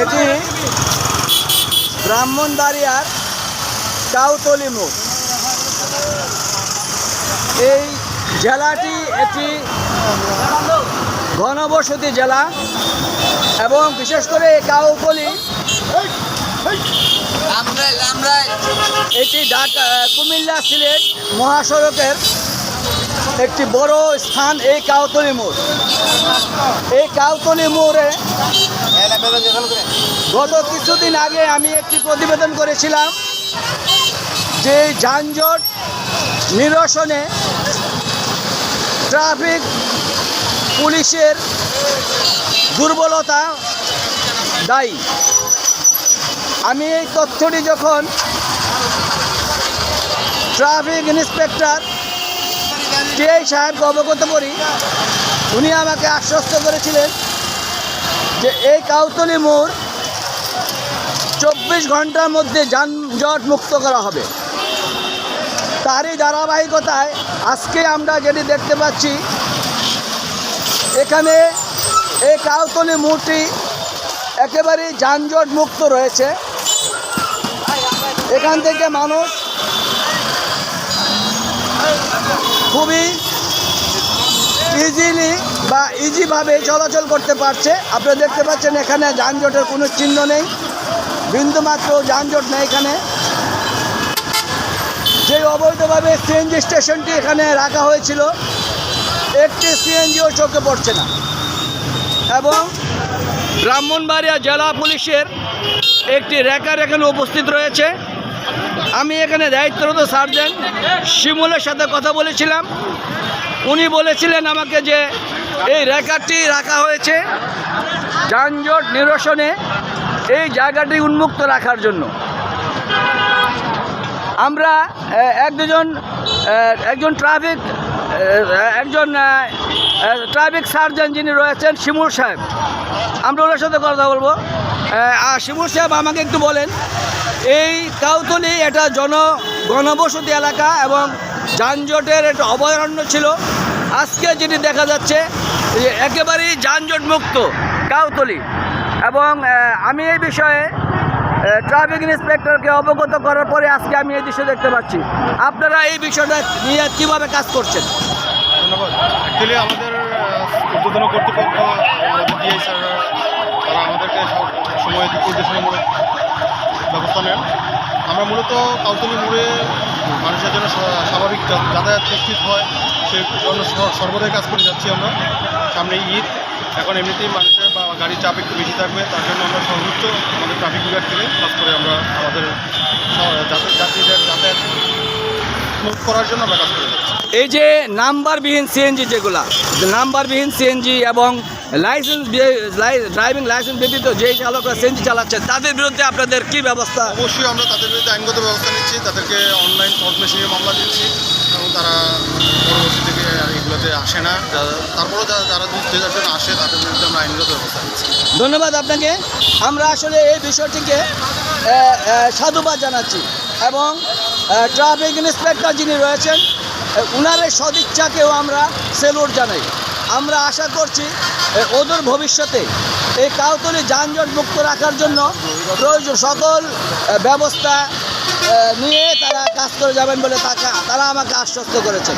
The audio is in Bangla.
এটি ব্রাহ্মণবাড়িয়ার কাউতলি মোড় এই জেলাটি একটি ঘনবসতি জেলা এবং বিশেষ করে কাউতলি এটি কুমিল্লা সিলেট মহাসড়কের একটি বড় স্থান, এই কাউতলি মোড়। এই কাউতলি মোড়ে গত কিছুদিন আগে আমি একটি প্রতিবেদন করেছিলাম যে যানজট নিরসনে ট্রাফিক, পুলিশের দুর্বলতা দায়ী। আমি এই তথ্যটি যখন ট্রাফিক ইন্সপেক্টর টিআই সাহেবকে অবগত করি, উনি আমাকে আশ্বস্ত করেছিলেন যে এই কাউতলি মোড় চব্বিশ ঘণ্টার মধ্যে যানজট মুক্ত করা হবে। তারই ধারাবাহিকতায় আজকে আমরা যেটি দেখতে পাচ্ছি, এখানে এই কাউতলি মোড়টি একেবারেই যানজট মুক্ত রয়েছে। এখান থেকে মানুষ খুবই ইজিলি বা ইজিভাবে চলাচল করতে পারছে। আপনারা দেখতে পাচ্ছেন এখানে যানজটের কোনো চিহ্ন নেই। বিন্দুমাত্র যানজট নেই এখানে। যে অবৈধভাবে সিএনজি স্টেশনটি এখানে রাখা হয়েছিল, একটি সিএনজিও চোখে পড়ছে না। এবং ব্রাহ্মণবাড়িয়া জেলা পুলিশের একটি রেকার এখানে উপস্থিত রয়েছে। আমি এখানে দায়িত্বরত সার্জেন্ট শিমুলের সাথে কথা বলেছিলাম। উনি বলেছিলেন আমাকে যে এই রেকারটি রাখা হয়েছে যানজট নিরসনে এই জায়গাটি উন্মুক্ত রাখার জন্য। আমরা এক দুজন একজন ট্রাফিক একজন ট্রাফিক সার্জন যিনি রয়েছেন, শিমুল সাহেব। আমরা ওনার সাথে কথা বলব। আর শিমুল সাহেব আমাকে একটু বলেন, এই কাউতলি এটা জন, গণবসতি এলাকা এবং যানজটের একটা অভয়ারণ্য ছিল। আজকে যেটি দেখা যাচ্ছে একেবারেই যানজট মুক্ত কাউতলি। এবং আমি এই বিষয়ে ট্রাফিক ইন্সপেক্টরকে অবগত করার পরে আজকে আমি এই দৃশ্য দেখতে পাচ্ছি। আপনারা এই বিষয়টা নিয়ে কীভাবে কাজ করছেন? ধন্যবাদ। অ্যাকচুয়ালি আমাদের নেন। আমরা মূলত কাউতলি মোড়ে মানুষের জন্য স্বাভাবিক যাতায়াত নিশ্চিত হয় সেই জন্য সর্বদাই কাজ করে যাচ্ছি আমরা। সামনে ঈদ। এখন এমনিতেই মানুষের বা গাড়ির চাপ একটু বেশি থাকবে তার জন্য আমরা সর্বোচ্চ আমাদের ট্রাফিক বিভাগ থেকে কাজ করে আমরা আমাদের যাত্রী- যাত্রীদের যাতায়াত স্মুথ করার জন্য আমরা কাজ করে এই যে নাম্বারবিহীন সিএনজি যেগুলা নাম্বারবিহীন সিএনজি এবং লাইসেন্স ড্রাইভিং লাইসেন্স ব্যতীত যেই চালকরা সিএনজি চালাচ্ছেন তাদের বিরুদ্ধে আপনাদের কি ব্যবস্থা? অবশ্যই আমরা তাদের বিরুদ্ধে আইনগত ব্যবস্থা নিচ্ছি তাদেরকে অনলাইন মেশিনে মামলা দিচ্ছি। এবং তারা পরবর্তী থেকে এগুলোতে আসে না। তারপরেও যারা যারা যে যার জন্য আসে তাদের বিরুদ্ধে আমরা আইনগত ব্যবস্থা নিচ্ছি। ধন্যবাদ আপনাকে। আমরা আসলে এই বিষয়টিকে সাধুবাদ জানাচ্ছি এবং ট্রাফিক ইন্সপেক্টর যিনি রয়েছেন আহ, উনার এই সদিচ্ছাকেও আমরা সেলুট জানাই। আমরা আশা করছি ওদের ভবিষ্যতে এই কাউতলি যানজট মুক্ত রাখার জন্য প্রয়োজন সকল ব্যবস্থা নিয়ে তারা কাজ করে যাবেন বলে তারা আমাকে আশ্বস্ত করেছেন।